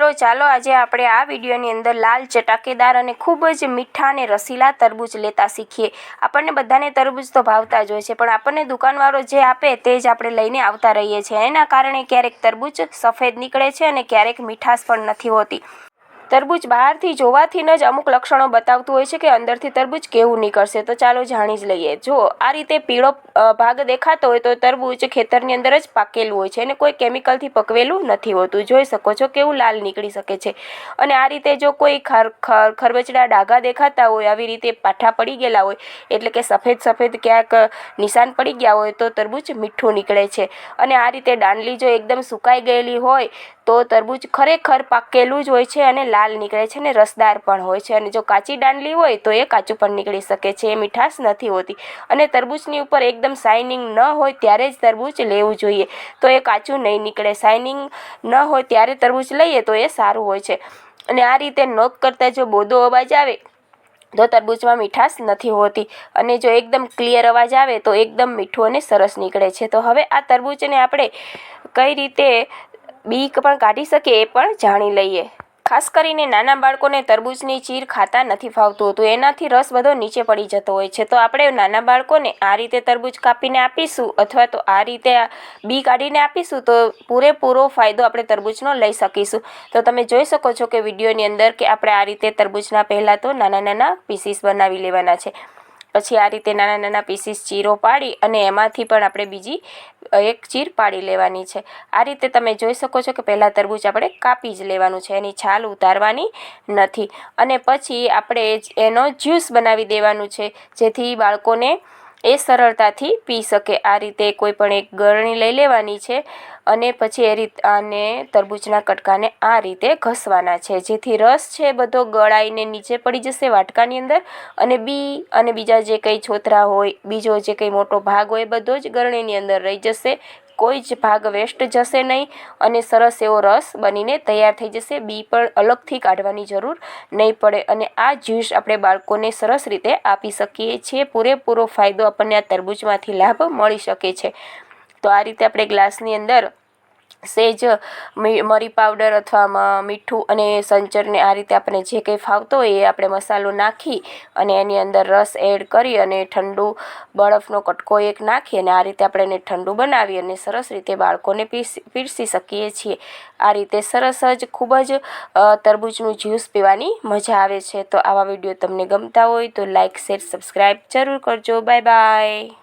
મિત્રો, ચાલો આજે આપણે આ વિડીયોની અંદર લાલ ચટાકેદાર અને ખૂબ જ મીઠા અને રસીલા તરબૂચ લેતા શીખીએ. આપણને બધાને તરબૂચ તો ભાવતા જ હોય છે, પણ આપણને દુકાનવાળો જે આપે તે જ આપણે લઈને આવતા રહીએ છીએ. એના કારણે ક્યારેક તરબૂચ સફેદ નીકળે છે અને ક્યારેક મીઠાશ પણ નથી હોતી. તરબૂચ બહારથી જોવાથી જ અમુક લક્ષણો બતાવતું હોય છે કે અંદરથી તરબૂચ કેવું નીકળશે. તો ચાલો જાણી જ લઈએ. જો આ રીતે પીળો ભાગ દેખાતો હોય તો તરબૂચ ખેતરની અંદર જ પાકેલું હોય છે અને કોઈ કેમિકલથી પકવેલું નથી હોતું. જોઈ શકો છો કેવું લાલ નીકળી શકે છે. અને આ રીતે જો કોઈ ખર, ખરબચડા ડાઘા દેખાતા હોય, આવી રીતે પાઠા પડી ગયેલા હોય, એટલે કે સફેદ સફેદ ક્યાંક નિશાન પડી ગયા હોય, તો તરબૂચ મીઠું નીકળે છે. અને આ રીતે દાંડલી જો એકદમ સુકાઈ ગયેલી હોય તો તરબૂચ ખરેખર પાકેલું જ હોય છે અને લાલ નીકળે છે અને રસદાર પણ હોય છે. અને જો કાચી દાંડલી હોય તો એ કાચું પણ નીકળી શકે છે. એ મીઠાશ નથી હોતી. અને તરબૂચની ઉપર એકદમ શાઇનિંગ ન હોય ત્યારે જ તરબૂચ લેવું જોઈએ. તો એ કાચું નહીં નીકળે. શાઇનિંગ ન હોય ત્યારે તરબૂચ લઈએ તો એ સારું હોય છે. અને આ રીતે નોક કરતાં જો બોદો અવાજ આવે તો તરબૂચમાં મીઠાશ નથી હોતી. અને જો એકદમ ક્લિયર અવાજ આવે તો એકદમ મીઠું અને સરસ નીકળે છે. તો હવે આ તરબૂચને આપણે કઈ રીતે બીક પણ કાઢી શકે એ પણ જાણી લઈએ. ખાસ કરીને નાના બાળકોને તરબૂચની ચીર ખાતા નથી ફાવતું હોતું એનાથી રસ બધો નીચે પડી જતો હોય છે. તો આપણે નાના બાળકોને આ રીતે તરબૂચ કાપીને આપીશું અથવા તો આ રીતે બી કાઢીને આપીશું તો પૂરેપૂરો ફાયદો આપણે તરબૂચનો લઈ શકીશું. તો તમે જોઈ શકો છો કે વિડીયોની અંદર કે આપણે આ રીતે તરબૂચના પહેલાં તો નાના નાના પીસીસ બનાવી લેવાના છે. પછી આ રીતે નાના નાના પીસીસ ચીરો પાડી અને એમાંથી પણ આપણે બીજી એક ચીર પાડી લેવાની છે. આ રીતે તમે જોઈ શકો છો કે પહેલાં તરબૂચ આપણે કાપી જ લેવાનું છે. એની છાલ ઉતારવાની નથી. અને પછી આપણે એનો જ્યુસ બનાવી દેવાનું છે, જેથી બાળકોને એ સરળતાથી પી શકે. આ રીતે કોઈ પણ એક ગળણી લઈ લેવાની છે. અને પછી એ રીત અને તરબૂચના કટકાને આ રીતે ઘસવાના છે. જેથી રસ છે બધો ગળાઈને નીચે પડી જશે વાટકાની અંદર અને બી અને બીજા જે કંઈ છોતરા હોય, બીજો જે કંઈ મોટો ભાગ હોય બધો જ ગળણીની અંદર રહી જશે. કોઈ જ ભાગ વેસ્ટ જશે નહીં અને સરસ એવો રસ બનીને તૈયાર થઈ જશે. બી પણ અલગથી કાઢવાની જરૂર નહીં પડે અને આ જ્યુસ આપણે બાળકોને સરસ રીતે આપી શકીએ છીએ. પૂરેપૂરો ફાયદો આપણને આ તરબૂચમાંથી લાભ મળી શકે છે. તો આ રીતે આપણે ગ્લાસની અંદર સેજ મરી પાવડર અથવા મીઠું અને સંચરને આ રીતે આપણે જે કંઈ ફાવતો હોય એ આપણે મસાલો નાખી અને એની અંદર રસ એડ કરી અને ઠંડુ બરફનો કટકો એક નાખી અને આ રીતે આપણે એને ઠંડુ બનાવી અને સરસ રીતે બાળકોને પીસી, પીરસી શકીએ છીએ. આ રીતે સરસ જ ખૂબ જ તરબૂચનું જ્યુસ પીવાની મજા આવે છે. તો આવા વીડિયો તમને ગમતા હોય તો લાઇક શેર, સબસ્ક્રાઈબ જરૂર કરજો. Bye bye.